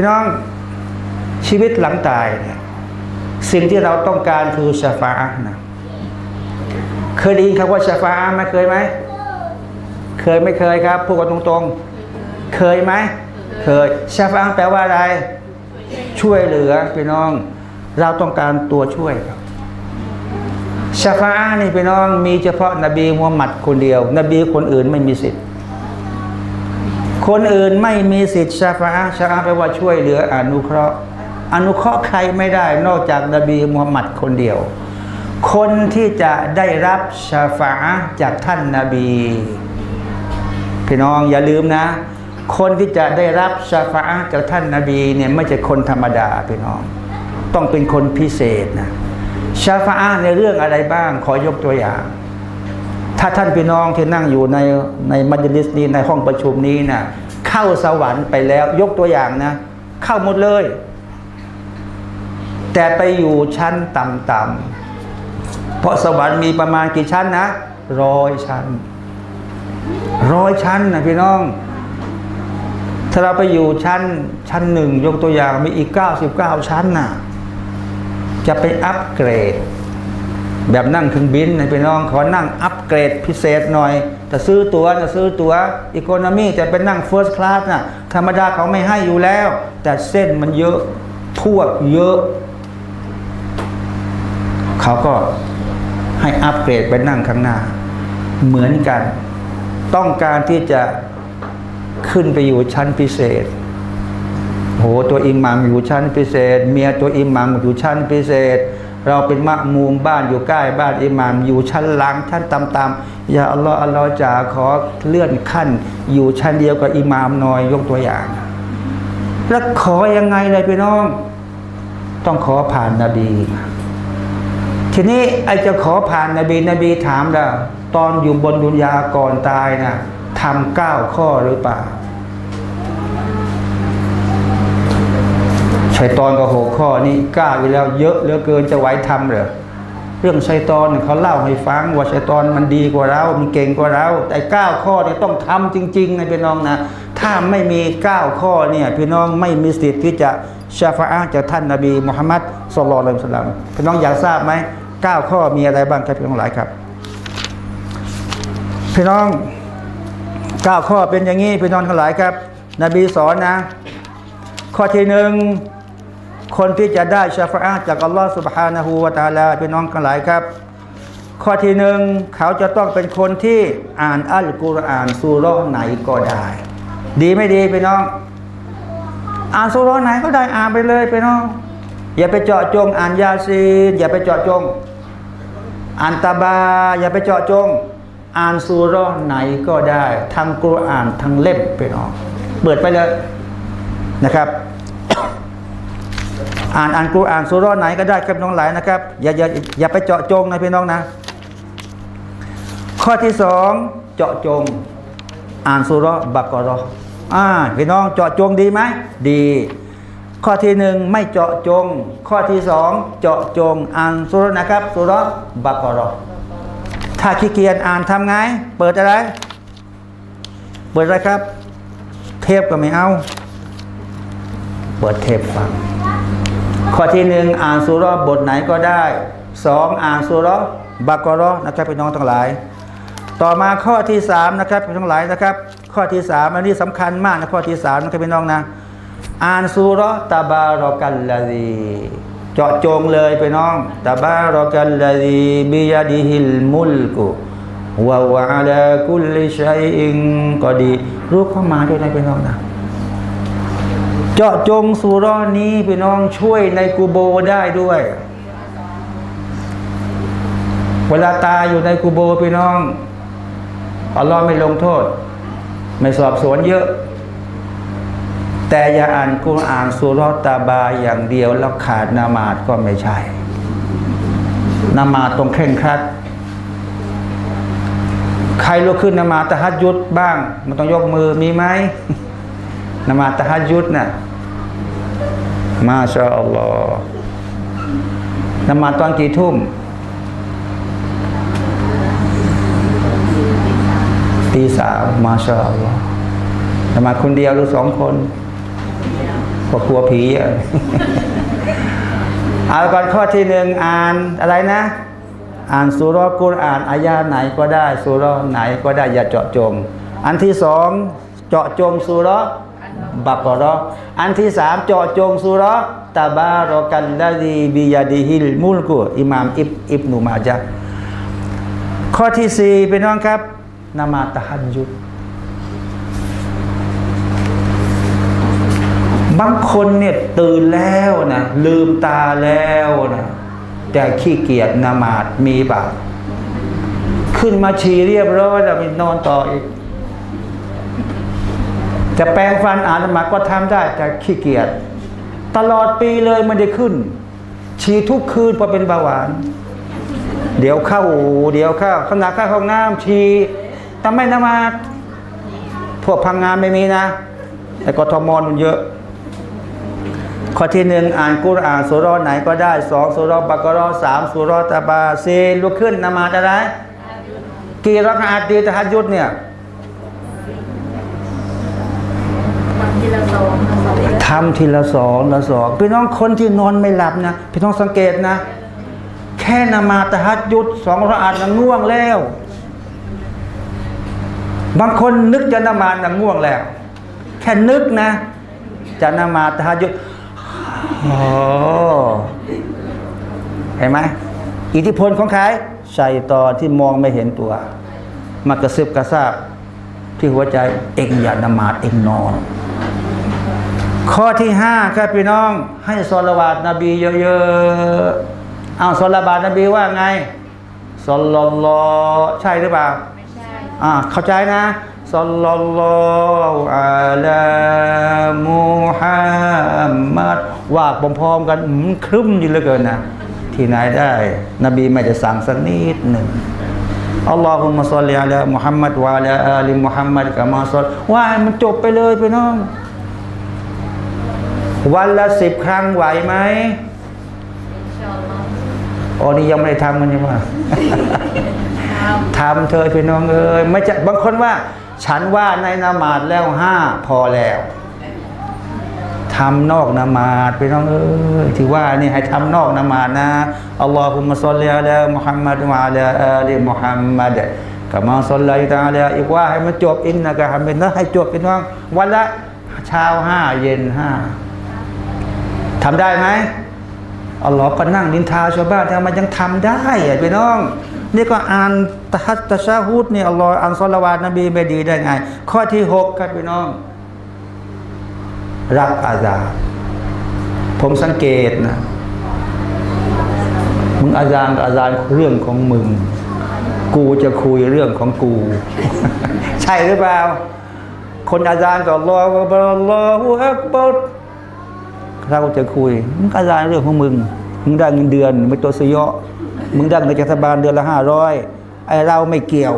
พี่น้องชีวิตหลังตายเนี่ยสิ่งที่เราต้องการคือชาฟาอะนะเคยได้ยินคำว่าชาฟาอะไหมเคยไหมเคยไม่เคยครับพูดกันตรงๆ เคยไหมเคยชาฟาอะแปลว่าอะไร ช่วยเหลือพี่น้อง เราต้องการตัวช่วยครับชาฟาอะนี่พี่น้องมีเฉพาะนบีมุฮัมมัดคนเดียว นบีคนอื่นไม่มีสิทธิ์ คนอื่นไม่มีสิทธิ์ชาฟาอะห์ชาฟาอะแปลว่าช่วยเหลืออนุเคราะห์ อนุเคราะห์ใครไม่ได้นอกจากนบีมุฮัมมัดคนเดียว คนที่จะได้รับชาฟาอะจากท่านนาบี พี่น้องอย่าลืมนะ คนที่จะได้รับชาฟาอะจากท่านนาบีเนี่ยไม่ใช่คนธรรมดาพี่น้อง ต้องเป็นคนพิเศษนะชาฟาอะในเรื่องอะไรบ้างขอยกตัวอย่าง ถ้าท่านพี่น้องที่นั่งอยู่ในในมัจลิสนี้ในห้องประชุมนี้นะเข้าสวรรค์ไปแล้วยกตัวอย่างนะ เข้าหมดเลย แต่ไปอยู่ชั้นต่ำๆเพราะสวรรค์มีประมาณกี่ชั้นนะร้อยชั้นร้อยชั้นนะพี่น้อง ถ้าเราไปอยู่ชั้นชั้นหนึ่งยกตัวอย่างมีอีก 99 ชั้นน่ะจะไปอัปเกรด แบบนั่งเครื่องบินในะพี่น้องขอนั่งอัปเกรดพิเศษหน่อยแต่ซื้อตัวนะซื้อตัวอีโคโนมีจะเป็นนั่งเฟิร์สคลาสน่ะธรรมดาเขาไม่ให้อยู่แล้ว แต่เส้นมันเยอะพวกเยอะ เขาก็ให้อัปเกรดไปนั่งข้างหน้า เหมือนกัน ต้องการที่จะขึ้นไปอยู่ชั้นพิเศษโหตัวอิหมัมอยู่ชั้นพิเศษ เมียตัวอิหมัมอยู่ชั้นพิเศษ เราเป็นมะมูมบ้านอยู่ใกล้บ้านอิหมัมอยู่ชั้นหลังชั้นต่ำๆอย่าอัลลอฮ์อัลลอฮ์จ๋าขอเลื่อนขั้น อยู่ชั้นเดียวกับอิหมามหน่อยยกตัวอย่าง แล้วขอยังไงเลยพี่น้อง ต้องขอผ่านนบี ทีนี้ไอจะขอผ่านนบีนบีถามเราตอนอยู่บนดุนยาก่อนตายนะทำเก้าข้อหรือเปล่า ชัยตอนก็หกข้อนี่กล้าอยู่แล้วเยอะเหลือเกินจะไหวทำเหรอเรื่องชัยตอนเนี่ยเขาเล่าให้ฟังว่าชัยตอนมันดีกว่าเรามันเก่งกว่าเรา แต่เก้าข้อเนี่ยต้องทำจริงๆนะพี่น้องนะ ถ้าไม่มีเก้าข้อเนี่ยพี่น้องไม่มีสิทธิ์ที่จะชาฟาอะห์จากท่านนบีมุฮัมมัดสุลลัลลอฮุสลัมพี่น้องอยากทราบไหมเก้าข้อมีอะไรบ้างครับพี่น้องหลายครับ พี่น้องเก้าข้อเป็นอย่างนี้พี่น้องทั้งหลายครับ นบีสอนนะ ข้อที่หนึ่ง คนที่จะได้ชาฟาจากอัลลอฮฺสุบฮานาฮูวาตาลาพี่น้องกันหลายครับ ข้อที่หนึ่งเขาจะต้องเป็นคนที่อ่านอัลกุรอานซูร้อไหนก็ได้ ดีไม่ดีพี่น้อง อ่านซูร้อไหนก็ได้อ่านไปเลยพี่น้อง อย่าไปเจาะจงอ่านยาซีนอย่าไปเจาะจง อ่านตาบา อย่าไปเจาะจง อ่านซูร้อไหนก็ได้ทั้งกุรอานทั้งเล่มพี่น้อง เปิดไปเลยนะครับ อ่านอ่านกุรอานสุราะห์ไหนก็ได้ครับน้องหลายนะครับ อย่าอย่าอย่าไปเจาะจงนะพี่น้องนะ ข้อที่สองเจาะจง อ่านสุราะบักกราะอ่าพี่น้องเจาะจงดีไหมดี ข้อที่หนึ่งไม่เจาะจง ข้อที่สองเจาะจง อ่านสุราะนะครับสุราะบักกราะถ้าขี้เกียจอ่านทำไง เปิดอะไร เปิดอะไรครับ เทปก็ไม่เอา เปิดเทปฟัง ข้อที่หนึ่งอ่านสุราะบทไหนก็ได้สองอ่านสุราะบักราะนะครับพี่น้องทั้งหลาย ต่อมาข้อที่สามนะครับพี่น้องหลายนะครับ ข้อที่สามอันนี้สำคัญมากนะข้อที่สามนะครับพี่น้องนะ อ่านสุราะตะบารอกัลลาซีเจาะจงเลยพี่น้องตะบารอกัลลาซีบิยาดิฮิลมุลกุวะวะลากุลิชัยอินกอดีรู้เข้ามาด้วยนะพี่น้องนะ เจาะจงสุเรอนนี้พี่น้องช่วยในกูโบได้ด้วย เวลาตายอยู่ในกูโบพี่น้องอัลลอฮ์ไม่ลงโทษ ไม่สอบสวนเยอะ แต่อย่าอ่านกุรอานสุรอตาบาอย่างเดียวแล้วขาดนามาดก็ไม่ใช่นามาดต้องเคร่งครัด ใครลุกขึ้นนามาตะฮัดยุดบ้าง มันต้องยกมือมีไหม นมาตะฮัดยุดน่ะมาชาอัลลอฮ์นมาตอนกี่ทุ่มตีสามมาชาอัลลอฮ์นมาคนเดียวหรือสองคนพวกลัวผีอะเอาก่อนข้อที่หนึ่งอ่านอะไรนะ อ่านสุรอกุรอ่านอายาไหนก็ได้สุรอไหนก็ได้อย่าเจาะจง อันที่สองเจาะจงสุรอ บักรออันที่สามเจาะจงสุรตาบารอกันลาดีบิยาดิฮิลมุลกุอิมามอิบอิบนุมาจาห์ข้อที่สี่เป็นน้องครับนามาตะฮันยุดบางคนเนี่ยตื่นแล้วนะลืมตาแล้วนะแต่ขี้เกียจนามาดมีบาปขึ้นมาฉี่เรียบร้อยแล้วมีนอนต่ออีก จะแปรงฟันอ่านนมาก็ทำได้แต่ขี้เกียจตลอดปีเลยไม่ได้ขึ้น ฉี่ทุกคืนเพราะเป็นเบาหวาน เดี๋ยวเข้าเดี๋ยวเข้าขณะเข้าห้องน้ำฉี่แต่ไม่นมาพวกพังงานไม่มีนะ แต่กทมมันเยอะ ข้อที่หนึ่งอ่านกุรอานสุรอไหนก็ได้สองสุรอบักรอสามสุรตะบาสี่ลุกขึ้นนมาจะได้ กี่รักอาตีตะฮัดยุดเนี่ย บางที ละสองละสองทำทีละสองละสองพี่น้องคนที่นอนไม่หลับนะพี่น้องสังเกตนะ แค่นมาตะฮัดยุดสองรักอาตนะง่วงแล้ว บางคนนึกจะนมาตนะง่วงแล้ว แค่นึกนะ จะนมาตะฮัดยุดโอ้เห็นไหมอิทธิพลของใครชัยตอนที่มองไม่เห็นตัวมากระซิบกระซาบที่หัวใจเองอย่านมาเองนอน ข้อที่ห้าครับพี่น้อง ให้สลวาตนบีเยอะๆเอาสลบาตนบีว่าไงสลลัลลอฮ์ใช่หรือเปล่าไม่ใช่อ่าเข้าใจนะสลลัลลอฮุอะลามุฮัมมัดว่าพร้อมๆกันอืมครึ้มอยู่เหลือเกินนะที่ไหนได้ นบีไม่ได้สั่งสักนิดหนึ่งอัลลอฮุมะศ็อลลิอะลามุฮัมมัดวะอะลาอาลิมุฮัมมัดกะมาศ็อลว่าให้มันจบไปเลยพี่น้อง วันละสิบครั้งไหวไหมอินชาอัลลอฮ์อ๋อนี่ยังไม่ได้ทำมันยังว่าครับทำเธอะพี่น้องเอ้ยไม่จะบางคนว่า ฉันว่าในนามาดแล้วห้าพอแล้วทำนอกนามาดพี่น้องเอ้ยที่ว่านี่ให้ทำนอกนามาดนะอัลลอฮุมะศ็อลลิอะลามุฮัมมัดวะอะลาอาลิมุฮัมมัดกะมาศ็อลลัยตะอาลาอีกว่าให้มันจบอินนะกะฮัมมิดนะให้จบพี่น้องวันละเช้าห้าเย็นห้า ทำได้ไหมอัลลอฮ์ก็นั่งนินทาชาวบ้านทำไมยังทำได้อะพี่น้อง นี่ก็อ่านตะฮัตตะชาฮุดนี่อัลลอฮ์อ่านซอลาวาตนบีไม่ดีได้ไง ข้อที่หกครับพี่น้อง รับอาซาบผมสังเกตนะ มึงอาจารย์อาจารย์เรื่องของมึง กูจะคุยเรื่องของกู ใช่หรือเปล่า คนอาจารย์ก็อัลลอฮฺอักบัรอลลอฮฺอักบัร เราจะคุยมึงก็รายเรื่องของมึง มึงได้เงินเดือนไม่ตัวสยะมึงได้เงินจากรัฐบาลเดือนละห้าร้อยไอเราไม่เกี่ยว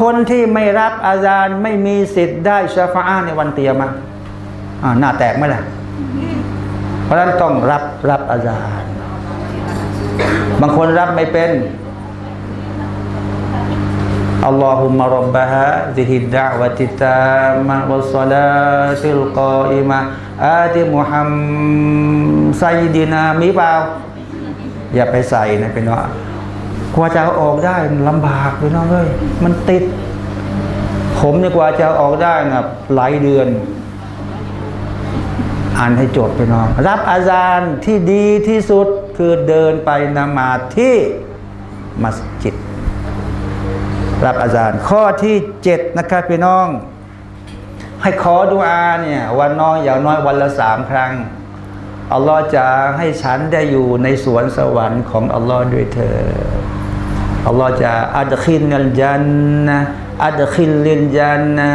คนที่ไม่รับอาจารย์ไม่มีสิทธิ์ได้ชาฟาอาในวันเตียมะอ่าหน้าแตกไหมล่ะ เพราะฉะนั้นต้องรับรับอาจารย์ บางคนรับไม่เป็น اللهم رب هذه الدعوة التامة والصلاة القائمة آت محمد سيدنا มีเปล่า อย่าไปใส่นะพี่น้องกว่าจะเอาออกได้ลำบากพี่น้องเอ้ยมันติด ผมเนี่ยกว่าจะเอาออกได้นะหลายเดือน อ่านให้จบพี่น้อง รับอาจารย์ที่ดีที่สุดคือเดินไปนมาดที่มัสยิด รับอาจารย์ ข้อที่เจ็ดนะครับพี่น้อง ให้ขอดุอาเนี่ยวันน้อยอย่างน้อยวันละสามครั้งอัลลอฮ์จะให้ฉันได้อยู่ในสวนสวรรค์ของอัลลอฮ์ด้วยเธออัลลอฮ์จะอัดขินนัลจันนะอัดขินลินจันนะ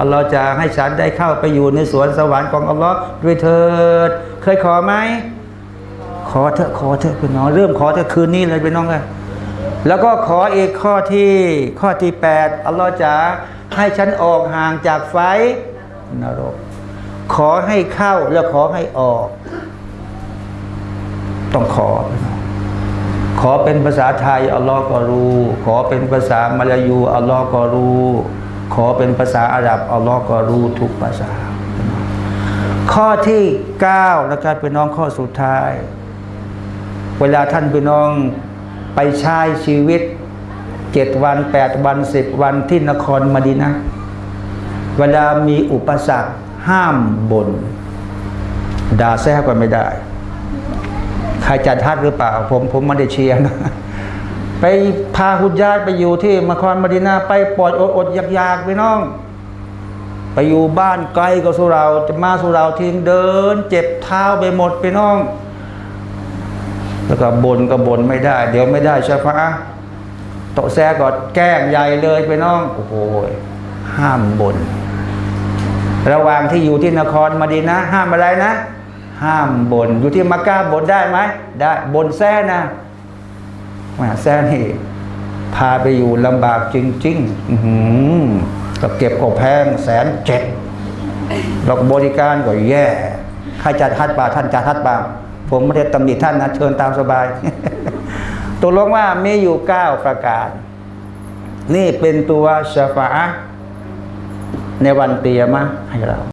อัลลอฮ์จะให้ฉันได้เข้าไปอยู่ในสวนสวรรค์ของอัลลอฮ์ด้วยเถิด เคยขอไหมขอเถอะขอเถอะพี่น้องเริ่มขอเถอะคืนนี้เลยพี่น้องเลย แล้วก็ขออีกข้อที่ข้อที่แปดอัลลอฮ์จะให้ฉันออกห่างจากไฟนรก ขอให้เข้าแล้วขอให้ออก ต้องขอ ขอเป็นภาษาไทยอัลลอฮ์ก็รู้ ขอเป็นภาษามลายูอัลลอฮ์ก็รู้ ขอเป็นภาษาอาหรับอัลลอฮ์ก็รู้ทุกภาษา ข้อที่เก้านะครับพี่น้องข้อสุดท้าย เวลาท่านพี่น้อง ไปใช้ชีวิตเจ็ดวันแปดวันสิบวันที่นครมดีนะ เวลามีอุปสรรคห้ามบน่นด่าแซ่ก็ไม่ได้ ใครจัดทัดหรือเปล่า ผมผมไม่ได้เชียร์นะไปพาหุดญาติไปอยู่ที่นครมดีนาไปปลอดอดอดอยากๆไปน้อง ไปอยู่บ้านไกลก็สุเราจะมาสุเราทิ้งเดิน เจ็บเท้าไปหมดไปน้อง แล้วก็บนก็บนไม่ได้ เดี๋ยวไม่ได้ใช่ปะโตแซก็แกล้งใหญ่เลยไปน้อง โอ้โหห้ามบน ระหว่างที่อยู่ที่นครมาดีนะ ห้ามอะไรนะ ห้ามบน อยู่ที่มักกะบนได้ไหมได้บนแซ่นะมาแซ่นี่พาไปอยู่ลำบากจริงๆอื้อหือก็เก็บก็แพงแสนเจ็ดดอกบริการก็แย่ใครจัดฮัดป่าท่านจัดฮัดป่า ผมไม่ได้ตำหนิท่านนะเชิญตามสบายตกลงว่ามีอยู่เก้าประการ นี่เป็นตัวชาฟาในวันเตียมะให้เรา